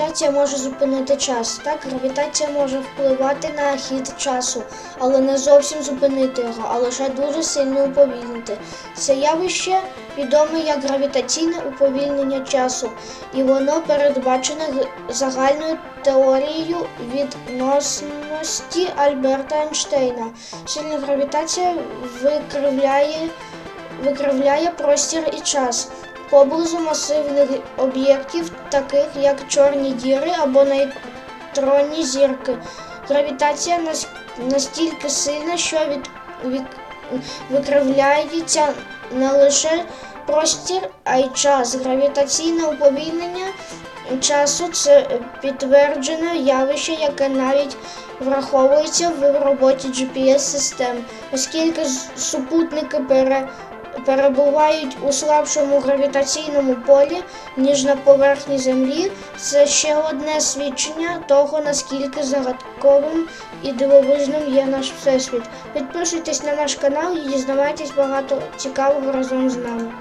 гравітація може зупинити час. Так, гравітація може впливати на хід часу, але не зовсім зупинити його, а лише дуже сильно уповільнити. Це явище відоме як гравітаційне уповільнення часу, і воно передбачене загальною теорією відносності Альберта Ейнштейна. Сильна гравітація викривляє, викривляє простір і час поблизу масивних об'єктів, таких як чорні діри або нейтронні зірки. Гравітація настільки сильна, що від, викривляється не лише простір, а й час. Гравітаційне уповільнення часу це підтверджене явище, яке навіть враховується в роботі GPS-систем, оскільки супутники пере, перебувають у слабшому гравітаційному полі, ніж на поверхні Землі. Це ще одне свідчення того, наскільки загадковим і дивовижним є наш всесвіт. Підписуйтесь на наш канал і дізнавайтесь багато цікавого разом з нами.